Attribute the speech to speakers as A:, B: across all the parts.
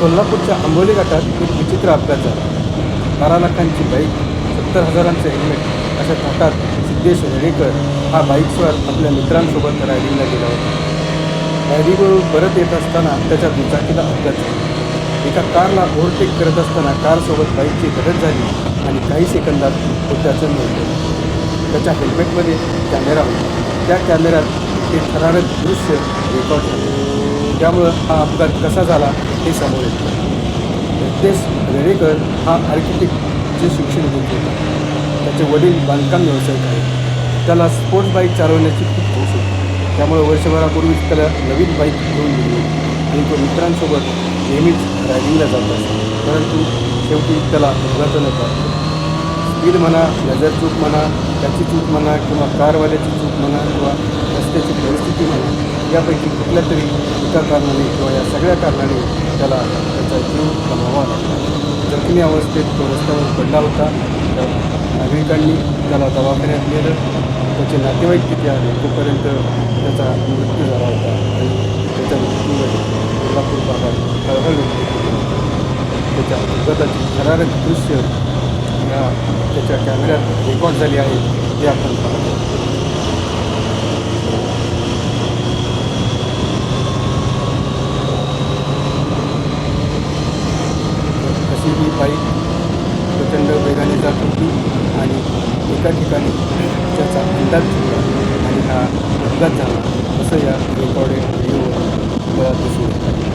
A: कोल्हापूरच्या आंबोली घाटात एक विचित्र अपघात झाला. बारा लाखांची बाईक सत्तर हजारांचं हेल्मेट अशा घाटात सिद्धेश रेडेकर हा बाईकस्वार आपल्या मित्रांसोबत रायडिंगला गेला होता. रायडिंगवरून परत येत असताना त्याच्या दुचाकीला अपघात झाला. एका कारला ओव्हरटेक करत असताना कारसोबत बाईकची धडक झाली आणि काही सेकंदात तो त्याचं मिळतो त्याच्या हेल्मेटमध्ये कॅमेरा होता. त्या कॅमेऱ्यात ते थरारक दृश्य रेकॉर्ड झाले. त्यामुळं हा अपघात कसा झाला हे समोर येतं. रितेश रेडेकर हा आर्किटेक्टचे शिक्षण घेत होता. त्याचे वडील बांधकाम व्यावसायिक आहेत. त्याला स्पोर्ट्स बाईक चालवण्याची खूप हौस होती. त्यामुळे वर्षभरापूर्वीच त्याला नवीन बाईक घेऊन दिली आणि तो मित्रांसोबत नेहमीच रायडिंगला जात असे. परंतु शेवटी त्याला अपघातानं पाहतो स्पीड म्हणा नजर चूक म्हणा त्याची चूक म्हणा किंवा कारवाल्याची चूक म्हणा किंवा रस्त्याची परिस्थिती म्हणा यापैकी कुठल्या तरी एका कारणाने किंवा या सगळ्या कारणाने त्याला त्याचा जीव गमावा लागला जखमी अवस्थेत तो रस्त्यावर पडला होता. तर नागरिकांनी त्याला दवाखान्यात नेलं. त्याचे नातेवाईक किती आले. तोपर्यंत त्याचा मृत्यू झाला होता. आणि त्याच्या मृत्यूमध्ये कोल्हापूर भागात हळहळ व्यक्त केली त्याच्या अपघाताची थरारक दृश्य या त्याच्या कॅमेऱ्यात रेकॉर्ड झाली आहे. ते आपण पाहतो अशी ही बाईक प्रचंड वेगाने जात होती आणि एका ठिकाणी त्याचा अंदाज चुकला आणि हा अपघात झाला. असं या रेकॉर्डेड व्हिडिओ आपल्याला दिसून येत.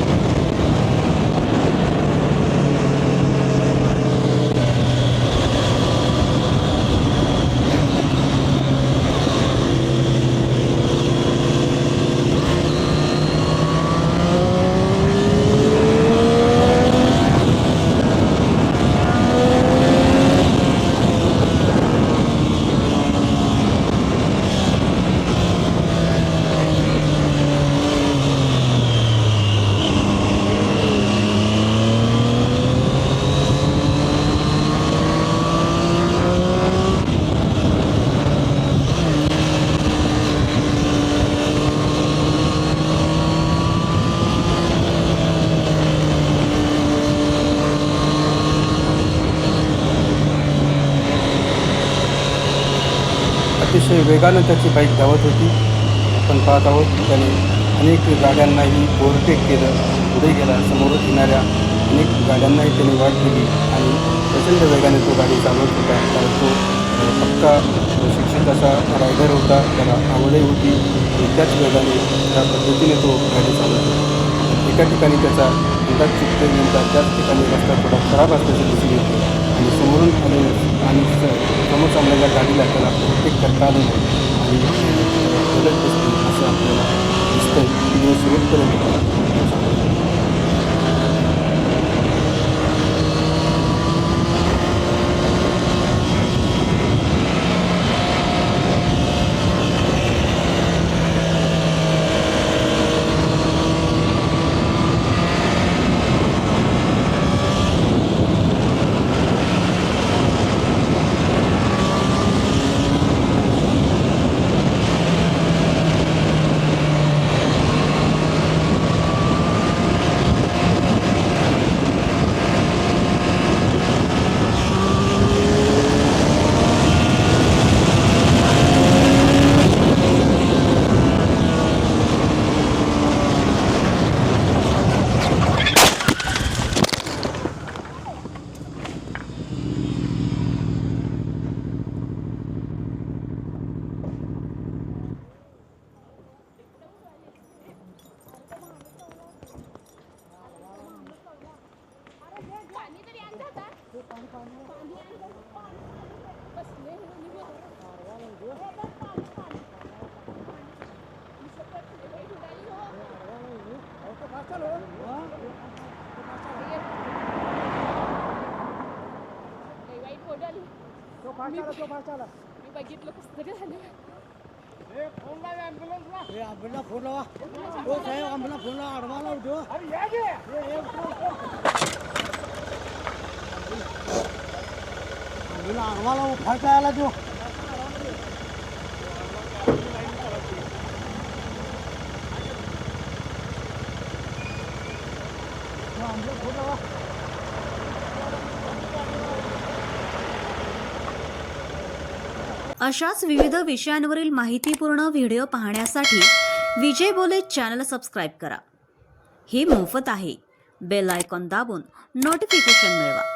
A: अतिशय वेगानं त्याची बाईक धावत होती. आपण पाहत आहोत त्याने अनेक गाड्यांनाही ओव्हरटेक केलं पुढे गेला समोर येणाऱ्या अनेक गाड्यांनाही त्याने वाट दिली आणि प्रचंड वेगाने तो गाडी चालवत होता. कारण तो पक्का शिक्षित असा रायडर होता त्याला आवडही होती. आणि त्याच वेगाने त्या पद्धतीने तो गाडी चालवत होता. एका ठिकाणी त्याचा अंदाज चुकते नंतर त्याच ठिकाणी रस्ता थोडा खराब असल्याचं दिसून येतं. करून समोरून आणि समोर चाललेल्या गाडीला त्याला प्रत्येक करता आलं नाही आणि असं आपल्याला दिसतंय. व्हिडिओ शेवटपर्यंत
B: मी बघितलं कसं तरी झालं
C: ॲम्ब्युलन्स फोन लावा हो साहेब ॲम्ब्युलन्स फोन लावा अडवा लावतो आला तो
D: अशाच विविध विषयांवरील माहितीपूर्ण व्हिडिओ पाहण्यासाठी विजय बोले चॅनल सबस्क्राईब करा. हे मोफत आहे. बेल आयकॉन दाबून नोटिफिकेशन मिळवा.